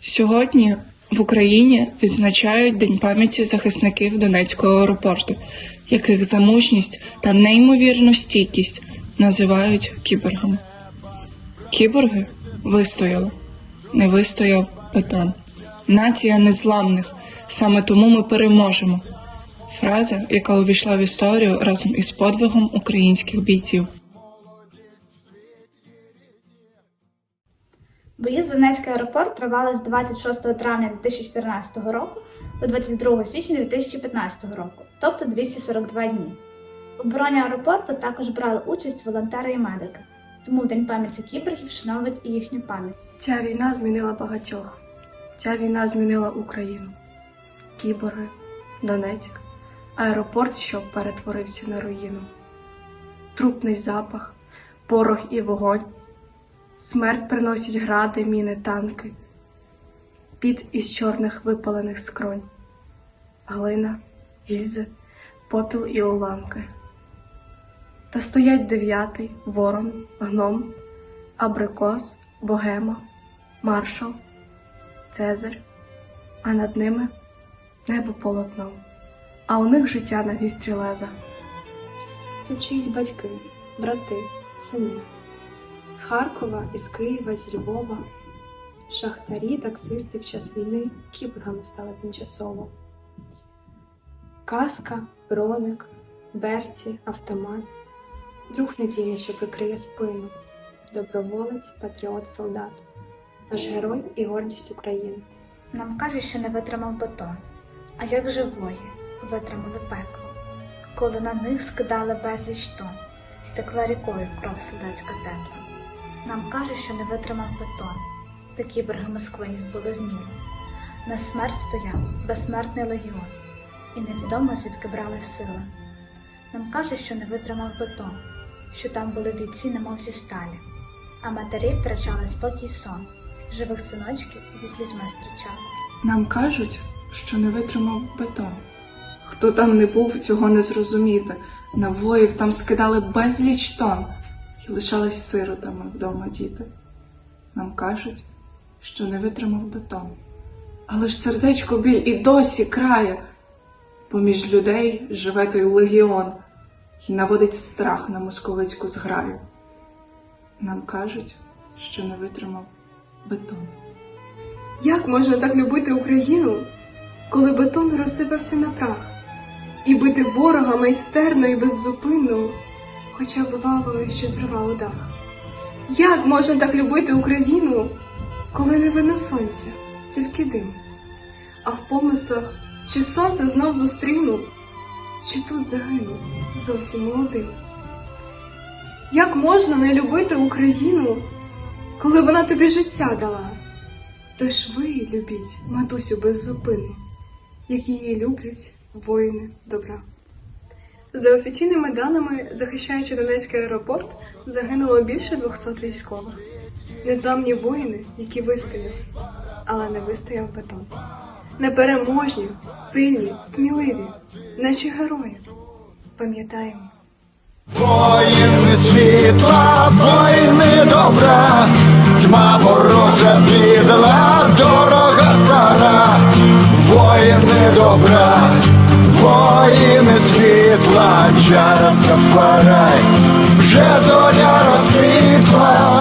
Сьогодні в Україні відзначають День пам'яті захисників Донецького аеропорту, яких за мужність та неймовірну стійкість називають кіборгами. Кіборги вистояли, не вистояв бетон. Нація незламних, саме тому ми переможемо. Фраза, яка увійшла в історію разом із подвигом українських бійців. Бої з Донецький аеропорт тривали з 26 травня 2014 року до 22 січня 2015 року, тобто 242 дні. В обороні аеропорту також брали участь волонтери і медики, тому в День пам'яті кіборгів вшановують і їхню пам'ять. Ця війна змінила багатьох. Ця війна змінила Україну. Кіборги, Донецьк, аеропорт, що перетворився на руїну. Трупний запах, порох і вогонь. Смерть приносять гради, міни, танки. Під із чорних випалених скронь. Глина, гільзи, попіл і уламки. Та стоять дев'ятий, ворон, гном, абрикос, богема, маршал, Цезар, а над ними небо полотном, а у них життя на вістрі леза. Це чиїсь батьки, брати, сини. З Харкова, із Києва, з Львова. Шахтарі, таксисти в час війни кіборгами стали тимчасово. Каска, броник, берці, автомат, друг надійний, що прикриє спину, доброволець, патріот, солдат, наш герой і гордість України. Нам кажуть, що не витримав бетон. А як же вої витримали пекло, коли на них скидали безліч тонн, і текла рікою кров солдатська тепла. Нам кажуть, що не витримав бетон, та кіборги москвинів були вмілі. На смерть стояв безсмертний легіон, і невідомо звідки брали сили. Нам кажуть, що не витримав бетон, що там були бійці, немов зі сталі, а матері втрачали спокій сон, живих синочків зі слізьми зустрічали. Нам кажуть, що не витримав бетон. Хто там не був, цього не зрозуміти. На воїв там скидали безліч тонн і лишались сиротами вдома діти. Нам кажуть, що не витримав бетон. Але ж сердечко біль і досі крає. Поміж людей живе той легіон і наводить страх на московицьку зграю. Нам кажуть, що не витримав бетон. Як можна так любити Україну, коли бетон розсипався на прах, і бити ворога майстерно і беззупинно, хоча бувало, що зривало дах? Як можна так любити Україну, коли не видно сонця, тільки дим? А в помислах, чи сонце знов зустріну, чи тут загину зовсім молодим? Як можна не любити Україну, коли вона тобі життя дала? Тож ви любіть матусю беззупинно, як її люблять воїни добра. За офіційними даними, захищаючи Донецький аеропорт, загинуло більше 200 військових. Незламні воїни, які вистояли, але не вистояв бетон. Непереможні, сильні, сміливі, наші герої. Пам'ятаємо. Воїни світла, воїни добра, тьма ворожа підла, дорога стара, воїни добра, воїни світла, світла, чаростафарай, вже зоря розквітла.